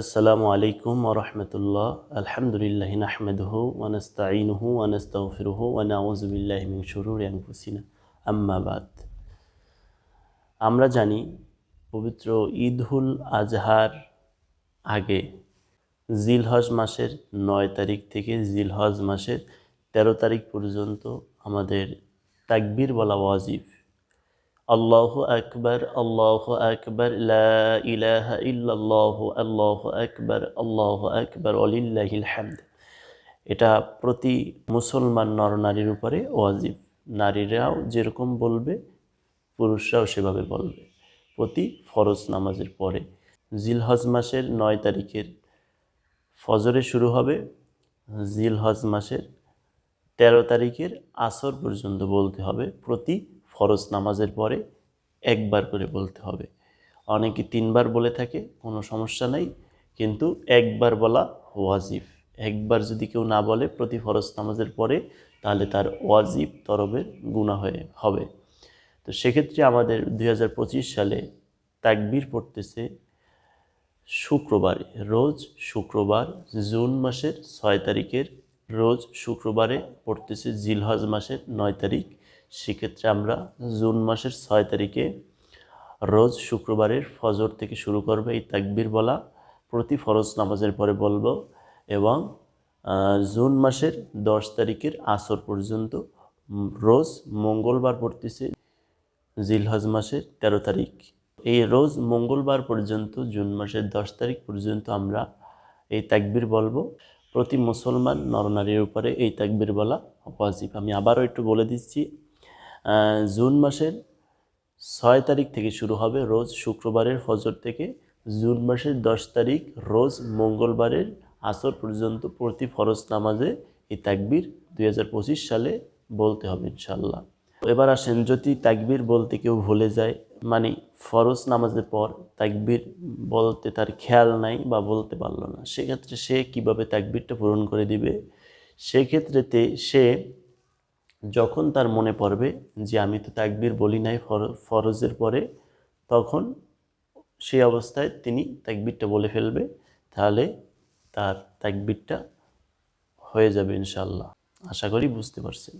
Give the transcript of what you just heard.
আসসালামু আলাইকুম ওরহমতুল্লাহ আলহামদুলিল্লাহ নাহমেদহু ওয়ানাস্তাইনুহু ওয়ানাস্তাগফিরুহু ওয়া নাউযু বিল্লাহি মিন শুরুরি আনফুসিনা। আম্মা বাদ। আমরা জানি পবিত্র ঈদুল আজহার আগে জিলহজ মাসের নয় তারিখ থেকে জিলহজ মাসের তেরো তারিখ পর্যন্ত আমাদের তাকবীর বলা ওয়াজিব। আল্লাহ আকবর আল্লাহ আকবর ইলাহা ইল্লাল্লাহ আল্লাহ আকবর আল্লাহ আকবর অলিল্লাহিল হামদ এটা প্রতি মুসলমান নরনারীর উপরে ওয়াজিব। নারীরাও যেরকম বলবে, পুরুষরাও সেভাবে বলবে। প্রতি ফরজ নামাজের পরে। জিলহজ মাসের নয় তারিখের ফজরে শুরু হবে। জিলহজ মাসের তেরো তারিখের আসর পর্যন্ত বলতে হবে প্রতি ফরজ নামাজের পরে একবার করে বলতে হবে। অনেকে তিনবার বলে থাকে, কোনো সমস্যা নাই, কিন্তু একবার বলা ওয়াজিব। একবার যদি কেউ না বলে প্রতি ফরজ নামাজের পরে, তাহলে তার ওয়াজিব, তরবের গুণা হয়ে হবে। তো সেক্ষেত্রে আমাদের দু হাজার পঁচিশ সালে তাকবির পড়তেছে শুক্রবারে, রোজ শুক্রবার, জুন মাসের ছয় তারিখের রোজ শুক্রবারে পড়তেছে জিলহজ মাসের নয় তারিখ। সেক্ষেত্রে আমরা জুন মাসের ছয় তারিখে রোজ শুক্রবারের ফজর থেকে শুরু করবে এই তাকবির বলা। প্রতি ফরজ নামাজের পরে বলব এবং জুন মাসের দশ তারিখের আসর পর্যন্ত রোজ মঙ্গলবার পড়তেছে জিলহজ মাসের তেরো তারিখ। এই রোজ মঙ্গলবার পর্যন্ত, জুন মাসের দশ তারিখ পর্যন্ত আমরা এই তাকবির বলব। প্রতি মুসলমান নরনারীর উপরে এই তাকবির বলা ওয়াজিব আমি আবারও একটু বলে দিচ্ছি জুন মাসের ছয় তারিখ থেকে শুরু হবে রোজ শুক্রবারের ফজর থেকে জুন মাসের দশ তারিখ রোজ মঙ্গলবারের আসর পর্যন্ত প্রতি ফরজ নামাজে এই তাকবির দুই হাজার পঁচিশ সালে বলতে হবে ইনশাল্লাহ এবার আসেন, যদি তাকবির বলতে কেউ ভুলে যায় মানে ফরজ নামাজের পর তাকবির বলতে তার খেয়াল নাই বা বলতে পারল না, সেক্ষেত্রে সে কীভাবে তাকবিরটা পূরণ করে দিবে? সেক্ষেত্রেতে সে যখন তার মনে পড়বে যে আমি তো তাকবির বলি নাই ফরজের পরে, তখন সেই অবস্থায় তিনি তাকবিরটা বলে ফেলবে, তাহলে তার তাকবিরটা হয়ে যাবে ইনশাল্লাহ আশা করি বুঝতে পারছেন।